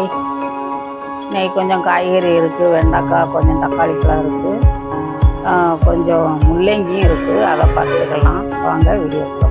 காய் இன்னைக்கு கொஞ்சம் காய்கறி இருக்குது வெண்டைக்காய் கொஞ்சம் தக்காளி பழம் இருக்குது கொஞ்சம் முள்ளங்கியும் இருக்குது அதை பறிச்சுக்கலாம். வாங்க வீடியோக்குள்ள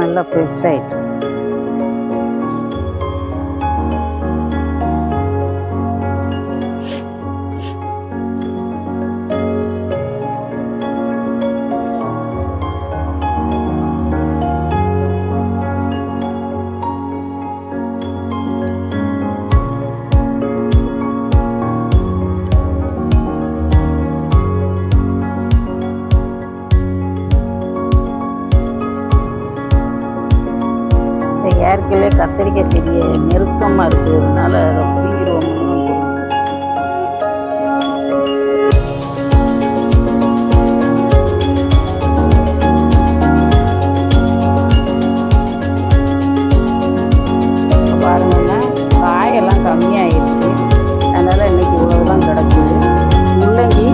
நல்லா பெருசாயிட்டு ஏற்கனவே கத்திரிக்காய் செடியை நெருக்கமாக இருக்கிறதுனால பிடிக்கிறோம் பாருங்கன்னா காயெல்லாம் கம்மியாகிடுச்சு அதனால் இன்றைக்கி இவ்வளோதான் கிடக்குது. முள்ளங்கி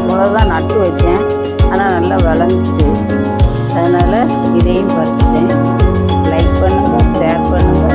இவ்வளோதான் நட்டு வச்சேன். ஆனால் நல்லா விளைஞ்சிட்டு. அதனால் இதையும் பறிச்சிட்டேன். லைக் பண்ணுங்கள் Dampen.